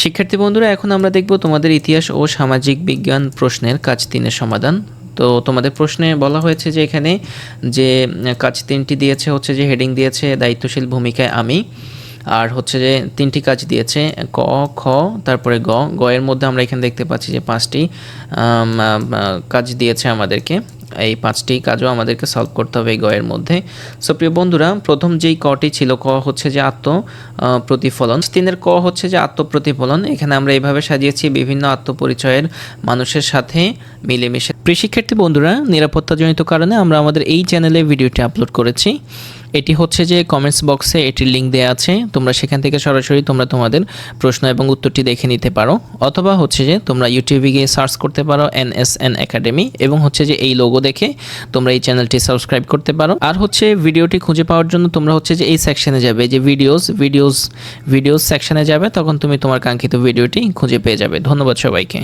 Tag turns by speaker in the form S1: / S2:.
S1: শিক্ষার্থী বন্ধুরা, এখন আমরা দেখব তোমাদের ইতিহাস ও সামাজিক বিজ্ঞান প্রশ্নের কাজ তিনের সমাধান। তো তোমাদের প্রশ্নে বলা হয়েছে যে এখানে যে কাজ তিনটি দিয়েছে, হচ্ছে যে হেডিং দিয়েছে দায়িত্বশীল ভূমিকায় আমি, আর হচ্ছে যে তিনটি কাজ দিয়েছে ক, খ, তারপরে গ। গ এর মধ্যে আমরা এখানে দেখতে পাচ্ছি যে পাঁচটি কাজ দিয়েছে আমাদেরকে। এই পাঁচটি কাজও আমাদেরকে সলভ করতে হবে এই গয়ের মধ্যে। সো প্রিয় বন্ধুরা, প্রথম যেই কটি ছিল, ক হচ্ছে যে আত্ম প্রতিফলন। তিনের ক হচ্ছে যে আত্মপ্রতিফলন। এখানে আমরা এইভাবে সাজিয়েছি বিভিন্ন আত্মপরিচয়ের মানুষের সাথে মিলেমিশে। শিক্ষার্থী বন্ধুরা, নিরাপত্তাজনিত কারণে আমরা আমাদের এই চ্যানেলে ভিডিওটি আপলোড করেছি। এটি হচ্ছে যে কমেন্টস বক্সে এটির লিঙ্ক দেওয়া আছে। তোমরা সেখান থেকে সরাসরি তোমরা তোমাদের প্রশ্ন এবং উত্তরটি দেখে নিতে পারো। অথবা হচ্ছে যে তোমরা ইউটিউবে গিয়ে সার্চ করতে পারো এন এস এন একাডেমি এবং হচ্ছে যে এই লোগো দেখে তোমরা এই চ্যানেলটি সাবস্ক্রাইব করতে পারো। আর হচ্ছে ভিডিওটি খুঁজে পাওয়ার জন্য তোমরা হচ্ছে যে এই সেকশনে যাবে। যে ভিডিওস ভিডিওস ভিডিওস সেকশনে যাবে, তখন তুমি তোমার কাঙ্ক্ষিত ভিডিওটি খুঁজে পেয়ে যাবে। ধন্যবাদ সবাইকে।